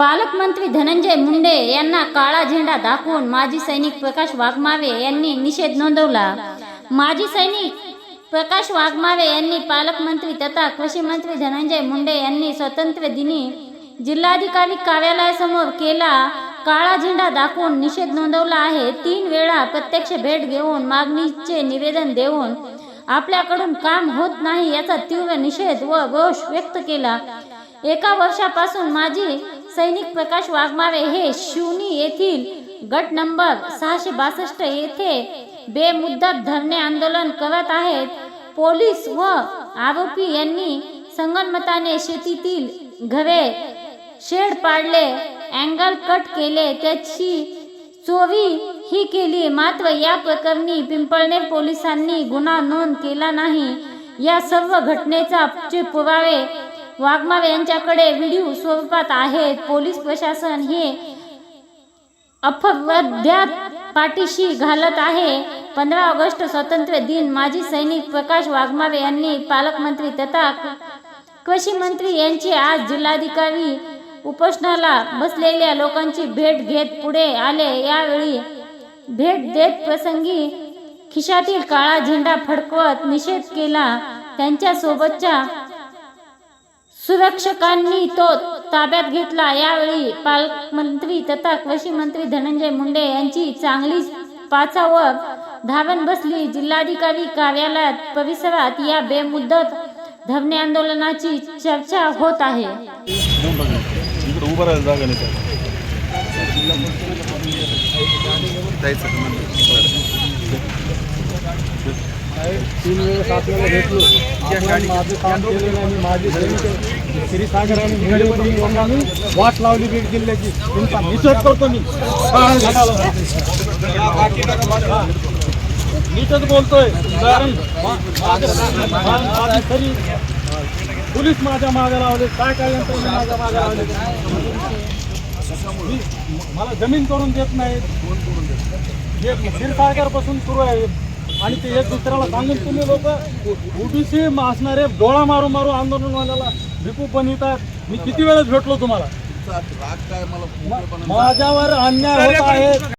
पालकमंत्री धनंजय मुंडे यांना काळा झेंडा दाखवून माजी सैनिक प्रकाश वाघमावे यांनी निषेध नोंदवला. माजी सैनिक प्रकाश वाघमावे यांनी पालकमंत्री तथा कृषी मंत्री धनंजय मुंडे यांनी स्वतंत्र दिनी जिल्हाधिकारी कार्यालयासमोर केला काळा झेंडा दाखवून निषेध नोंदवला आहे. तीन वेळा प्रत्यक्ष भेट घेऊन मागणीचे निवेदन देऊन आपल्याकडून काम होत नाही याचा तीव्र निषेध व रोष व्यक्त केला. एका वर्षापासून माझी सैनिक प्रकाश वाघमारे हे शिवनी येथील गट नंबर सहाशे बासष्ट येथे बेमुद्दत धरणे आंदोलन करत आहेत. पोलीस व आरोपी यांनी संगनमताने शेतीतील घरे शेड पाडले अँगल कट केले त्याची चोरी ही केली. मात्र या प्रकरणी पिंपळनेर पोलिसांनी गुन्हा नोंद केला नाही. या सर्व घटनेचा चे पुरावे वाघमारे यांच्याकडे व्हिडिओ स्वरूपात आहेत. पोलीस प्रशासन हे अपवध्यात पाठीशी घालत आहे. पंधरा ऑगस्ट स्वातंत्र्य दिन. माजी सैनिक प्रकाश वाघमारे यांनी पालकमंत्री तथा कृषी मंत्री यांची आज जिल्हाधिकारी उपोषणाला बसलेल्या लोकांची भेट घेत पुढे आले. यावेळी भेट देत प्रसंगी खिशातील काळा झेंडा फडकवत निषेध केला. त्यांच्या सोबतच्या सुरक्षकांनी तो ताब्यात घेतला. यावेळी पालकमंत्री तथा कृषी मंत्री धनंजय मुंडे यांची चांगलीच पाचावर धावण बसली. जिल्हाधिकारी कार्यालयात परिसरात या बेमुदत धरणे आंदोलनाची चर्चा होत आहे. जागा तीन वेळेस आपल्याला भेटलो आपण माझं काम केलं नाही माझी सैनिक क्षीरसागर आणि लोकांनी वाट लावली बीड जिल्ह्याची तुमचा निषेध करतो मी नीटच बोलतोय कारण मा- तरी पोलीस माझ्या मागे लावले काय काय यंत्रणा माझ्या मागे लावले मला जमीन करून देत नाही हे क्षीरसागरपासून सुरू आहे. आणि ते एक दुसऱ्याला सांगून तुम्ही लोक ओबीसी असणारे डोळा मारू मारू आंदोलनवाल्याला भिकू पण येतात मी किती वेळेस भेटलो तुम्हाला? माझ्यावर अन्याय होत आहे.